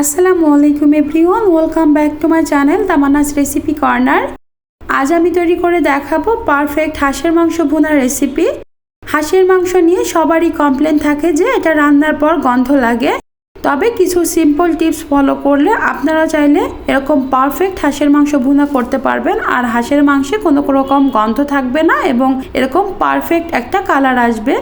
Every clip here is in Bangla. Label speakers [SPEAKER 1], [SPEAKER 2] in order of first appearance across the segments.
[SPEAKER 1] আসসালামু আলাইকুম everyone, welcome back to my channel Tamanna's recipe corner. আজ আমি তৈরি করে দেখাবো পারফেক্ট হাঁসের মাংস ভুনার রেসিপি। হাঁসের মাংস নিয়ে সবারই কমপ্লেন থাকে যে এটা রান্নার পর গন্ধ লাগে। তবে কিছু সিম্পল টিপস ফলো করলে আপনারা চাইলে এরকম পারফেক্ট হাঁসের মাংস ভুনা করতে পারবেন। আর হাঁসের মাংসে কোনো রকম গন্ধ থাকবে না এবং এরকম পারফেক্ট একটা কালার আসবে।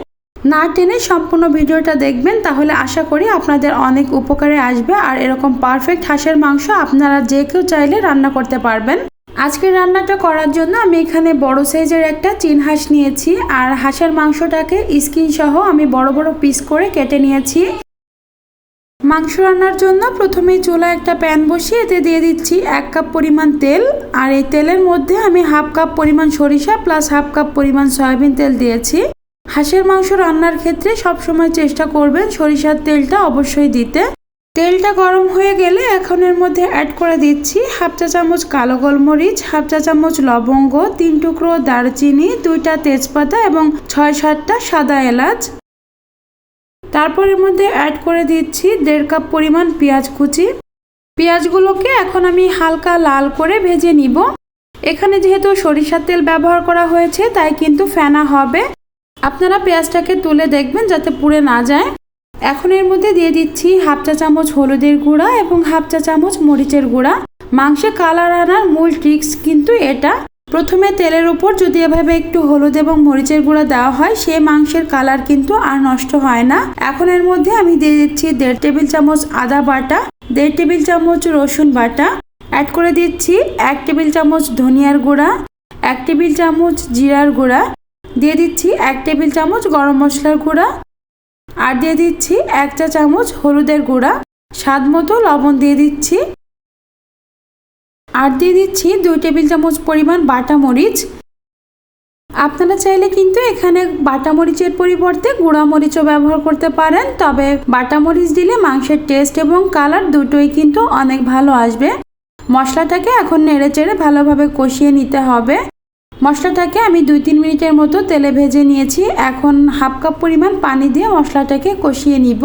[SPEAKER 1] না টেনে সম্পূর্ণ ভিডিওটা দেখবেন, তাহলে আশা করি আপনাদের অনেক উপকারে আসবে। আর এরকম পারফেক্ট হাঁসের মাংস আপনারা যে কেউ চাইলে রান্না করতে পারবেন। আজকের রান্নাটা করার জন্য আমি এখানে বড় সাইজের একটা চিন হাঁস নিয়েছি, আর হাঁসের মাংসটাকে স্কিন সহ আমি বড় বড় পিস করে কেটে নিয়েছি। মাংস রান্নার জন্য প্রথমে চুলা একটা প্যান বসিয়ে এতে দিয়ে দিচ্ছি এক কাপ পরিমাণ তেল, আর এই তেলের মধ্যে আমি হাফ কাপ পরিমাণ সরিষা প্লাস হাফ কাপ পরিমাণ সয়াবিন তেল দিয়েছি। হাঁসের মাংস রান্নার ক্ষেত্রে সবসময় চেষ্টা করবেন সরিষার তেলটা অবশ্যই দিতে। তেলটা গরম হয়ে গেলে এখন এর মধ্যে অ্যাড করে দিচ্ছি হাফ চা চামচ কালো গোলমরিচ, হাফ চা চামচ লবঙ্গ, তিন টুকরো দারচিনি, দুইটা তেজপাতা এবং ছয় সাতটা সাদা এলাচ। তারপর এর মধ্যে অ্যাড করে দিচ্ছি দেড় কাপ পরিমাণ পেঁয়াজ কুচি। পেঁয়াজগুলোকে এখন আমি হালকা লাল করে ভেজে নিব। এখানে যেহেতু সরিষার তেল ব্যবহার করা হয়েছে, তাই কিন্তু ফেনা হবে। আপনারা পেঁয়াজটাকে তুলে দেখবেন যাতে পুড়ে না যায়। এখন এর মধ্যে দিয়ে দিচ্ছি হাফ চা চামচ হলুদের গুঁড়া এবং হাফ চা চামচ মরিচের গুঁড়া। মাংসে কালার আনার মূল ট্রিক্স কিন্তু এটা। প্রথমে তেলের উপর যদি এভাবে একটু হলুদ এবং মরিচের গুঁড়া দেওয়া হয়, সে মাংসের কালার কিন্তু আর নষ্ট হয় না। এখন এর মধ্যে আমি দিয়ে দিচ্ছি দেড় টেবিল চামচ আদা বাটা, দেড় টেবিল চামচ রসুন বাটা। অ্যাড করে দিচ্ছি এক টেবিল চামচ ধনিয়ার গুঁড়া, এক টেবিল চামচ জিরার গুঁড়া। দিয়ে দিচ্ছি এক টেবিল চামচ গরম মশলার গুঁড়া আর দিয়ে দিচ্ছি এক চা চামচ হলুদের গুঁড়া। স্বাদ মতো লবণ দিয়ে দিচ্ছি। আর দিয়ে দিচ্ছি দুই টেবিল চামচ পরিমাণ বাটা মরিচ। আপনারা চাইলে কিন্তু এখানে বাটা মরিচের পরিবর্তে গুঁড়া মরিচও ব্যবহার করতে পারেন, তবে বাটা মরিচ দিলে মাংসের টেস্ট এবং কালার দুটোই কিন্তু অনেক ভালো আসবে। মশলাটাকে এখন নেড়ে চেড়ে ভালোভাবে কষিয়ে নিতে হবে। মশলাটাকে আমি দুই তিন মিনিটের মতো তেলে ভেজে নিয়েছি। এখন হাফ কাপ পরিমাণ পানি দিয়ে মশলাটাকে কষিয়ে নিব।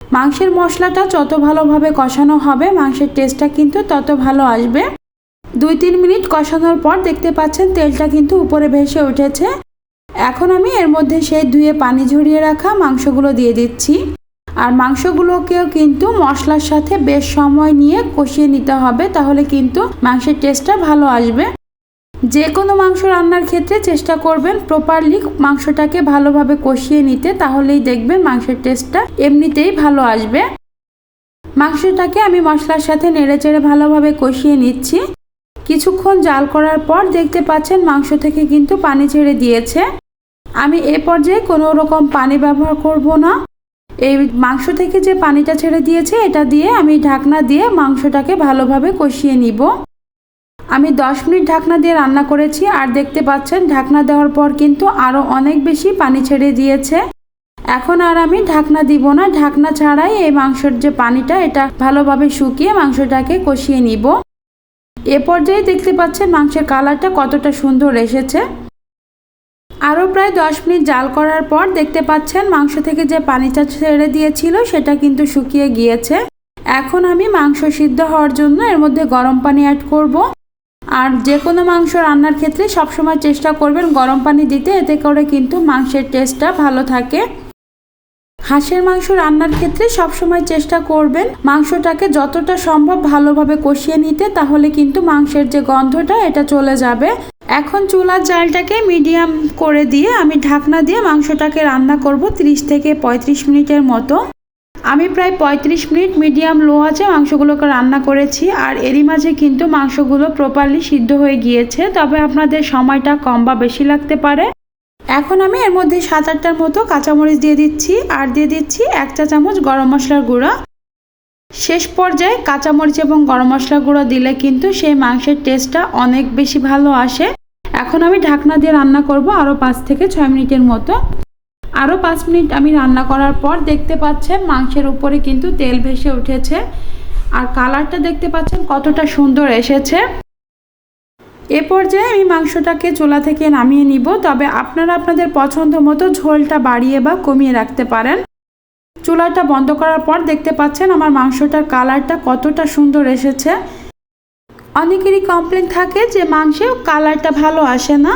[SPEAKER 1] মাংসের মশলাটা যত ভালোভাবে কষানো হবে, মাংসের টেস্টটা কিন্তু তত ভালো আসবে। দুই তিন মিনিট কষানোর পর দেখতে পাচ্ছেন তেলটা কিন্তু উপরে ভেসে উঠেছে। এখন আমি এর মধ্যে সেই ধুয়ে পানি ঝরিয়ে রাখা মাংসগুলো দিয়ে দিচ্ছি। আর মাংসগুলোকেও কিন্তু মশলার সাথে বেশ সময় নিয়ে কষিয়ে নিতে হবে, তাহলে কিন্তু মাংসের টেস্টটা ভালো আসবে। যে কোনো মাংস রান্নার ক্ষেত্রে চেষ্টা করবেন প্রপারলি মাংসটাকে ভালোভাবে কষিয়ে নিতে, তাহলেই দেখবেন মাংসের টেস্টটা এমনিতেই ভালো আসবে। মাংসটাকে আমি মশলার সাথে নেড়েচেড়ে ভালোভাবে কষিয়ে নিচ্ছি। কিছুক্ষণ জাল করার পর দেখতে পাচ্ছেন মাংস থেকে কিন্তু পানি ছেড়ে দিয়েছে। আমি এ পর্যায়ে কোনো রকম পানি ব্যবহার করব না। এই মাংস থেকে যে পানিটা ছেড়ে দিয়েছে, এটা দিয়ে আমি ঢাকনা দিয়ে মাংসটাকে ভালোভাবে কষিয়ে নিব। আমি 10 মিনিট ঢাকনা দিয়ে রান্না করেছি আর দেখতে পাচ্ছেন ঢাকনা দেওয়ার পর কিন্তু আরও অনেক বেশি পানি ছেড়ে দিয়েছে। এখন আর আমি ঢাকনা দিব না। ঢাকনা ছাড়াই এই মাংসের যে পানিটা, এটা ভালোভাবে শুকিয়ে মাংসটাকে কষিয়ে নিব। এ পর্যায়ে দেখতে পাচ্ছেন মাংসের কালারটা কতটা সুন্দর এসেছে। আরও প্রায় দশ মিনিট জাল করার পর দেখতে পাচ্ছেন মাংস থেকে যে পানিটা ছেড়ে দিয়েছিল, সেটা কিন্তু শুকিয়ে গিয়েছে। এখন আমি মাংস সিদ্ধ হওয়ার জন্য এর মধ্যে গরম পানি অ্যাড করব। আর যে কোনো মাংস রান্নার ক্ষেত্রে সবসময় চেষ্টা করবেন গরম পানি দিতে, এতে করে কিন্তু মাংসের টেস্টটা ভালো থাকে। হাঁসের মাংস রান্নার ক্ষেত্রে সবসময় চেষ্টা করবেন মাংসটাকে যতটা সম্ভব ভালোভাবে কষিয়ে নিতে, তাহলে কিন্তু মাংসের যে গন্ধটা, এটা চলে যাবে। এখন চুলার জালটাকে মিডিয়াম করে দিয়ে আমি ঢাকনা দিয়ে মাংসটাকে রান্না করব 30 থেকে 35 মিনিটের মতো। আমি প্রায় ৩৫ মিনিট মিডিয়াম লো আছে মাংসগুলোকে রান্না করেছি, আর এরই মাঝে কিন্তু মাংসগুলো প্রপারলি সিদ্ধ হয়ে গিয়েছে। তবে আপনাদের সময়টা কম বা বেশি লাগতে পারে। এখন আমি এর মধ্যে সাত আটটার মতো কাঁচামরিচ দিয়ে দিচ্ছি, আর দিয়ে দিচ্ছি এক চা চামচ গরম মশলার গুঁড়ো। শেষ পর্যায়ে কাঁচামরিচ এবং গরম মশলা গুঁড়ো দিলে কিন্তু সেই মাংসের টেস্টটা অনেক বেশি ভালো আসে। এখন আমি ঢাকনা দিয়ে রান্না করব আরও পাঁচ থেকে ছয় মিনিটের মতো। আরও পাঁচ মিনিট আমি রান্না করার পর দেখতে পাচ্ছেন মাংসের উপরে কিন্তু তেল ভেসে উঠেছে। আর কালারটা দেখতে পাচ্ছেন কতটা সুন্দর এসেছে। এ পর্যায়ে আমি মাংসটাকে চুলা থেকে নামিয়ে নিব। তবে আপনারা আপনাদের পছন্দ মতো ঝোলটা বাড়িয়ে বা কমিয়ে রাখতে পারেন। চুলাটা বন্ধ করার পর দেখতে পাচ্ছেন আমার মাংসটার কালারটা কতটা সুন্দর এসেছে। অনেকেরই কমপ্লেন থাকে যে মাংসেও কালারটা ভালো আসে না।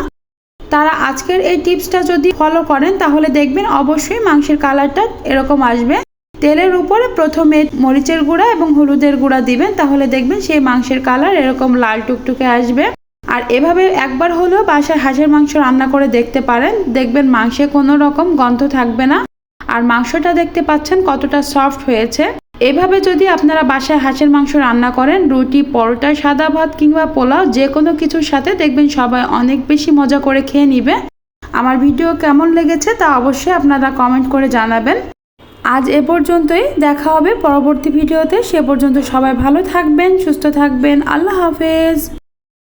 [SPEAKER 1] তারা আজকের এই টিপসটা যদি ফলো করেন, তাহলে দেখবেন অবশ্যই মাংসের কালারটা এরকম আসবে। তেলের উপরে প্রথমে মরিচের গুঁড়া এবং হলুদের গুঁড়া দিবেন, তাহলে দেখবেন সেই মাংসের কালার এরকম লাল টুকটুকে আসবে। আর এভাবে একবার হলেও বাসায় হাঁসের মাংস রান্না করে দেখতে পারেন, দেখবেন মাংসে কোনো রকম গন্ধ থাকবে না। আর মাংসটা দেখতে পাচ্ছেন কতটা সফট হয়েছে। এভাবে যদি আপনারা বাসায় হাঁসের মাংস রান্না করেন, রুটি, পরোটা, সাদা ভাত কিংবা পোলাও যে কোনো কিছুর সাথে দেখবেন সবাই অনেক বেশি মজা করে খেয়ে নিবে। আমার ভিডিও কেমন লেগেছে তা অবশ্যই আপনারা কমেন্ট করে জানাবেন। আজ এ পর্যন্তই, দেখা হবে পরবর্তী ভিডিওতে। সে পর্যন্ত সবাই ভালো থাকবেন, সুস্থ থাকবেন। আল্লাহ হাফেজ।